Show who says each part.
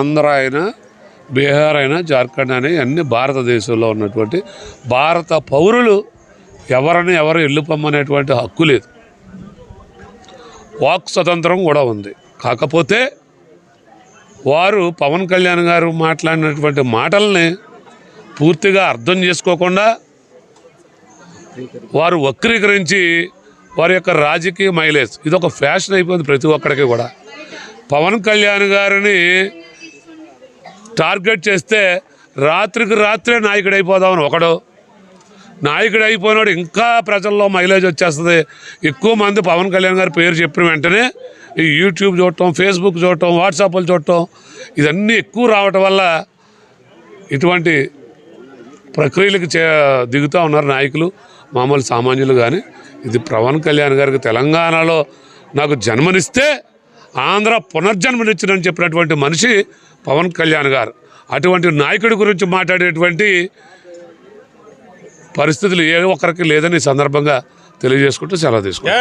Speaker 1: ఆంధ్ర అయినా బీహార్ అయినా జార్ఖండ్ అయినా అన్ని భారతదేశంలో ఉన్నటువంటి భారత పౌరులు ఎవరిని ఎవరు వెళ్ళిపోమ్మనేటువంటి హక్కు లేదు. వాక్ స్వతంత్రం కూడా ఉంది. కాకపోతే వారు పవన్ కళ్యాణ్ గారు మాట్లాడినటువంటి మాటల్ని పూర్తిగా అర్థం చేసుకోకుండా వారు వక్రీకరించి వారి యొక్క రాజకీయ మైలేజ్ ఇది ఒక ఫ్యాషన్ అయిపోయింది ప్రతి ఒక్కడికి కూడా. పవన్ కళ్యాణ్ గారిని టార్గెట్ చేస్తే రాత్రికి రాత్రే నాయకుడు అయిపోదామని ఒకడు. నాయకుడు అయిపోయినాడు ఇంకా ప్రజల్లో మైలేజ్ వచ్చేస్తుంది. ఎక్కువ మంది పవన్ కళ్యాణ్ గారి పేరు చెప్పిన వెంటనే ఈ యూట్యూబ్ చూడటం ఫేస్బుక్ చూడటం వాట్సాప్లు చూడటం ఇదన్నీ ఎక్కువ రావటం వల్ల ఇటువంటి ప్రక్రియలకు చే దిగుతూ ఉన్నారు నాయకులు. మామూలు సామాన్యులు కానీ ఇది పవన్ కళ్యాణ్ గారికి తెలంగాణలో నాకు జన్మనిస్తే ఆంధ్ర పునర్జన్మనిచ్చినని చెప్పినటువంటి మనిషి పవన్ కళ్యాణ్ గారు. అటువంటి నాయకుడి గురించి మాట్లాడేటువంటి పరిస్థితులు ఏ ఒక్కరికి లేదని సందర్భంగా తెలియజేసుకుంటూ సెలవు తీసుకుంటాం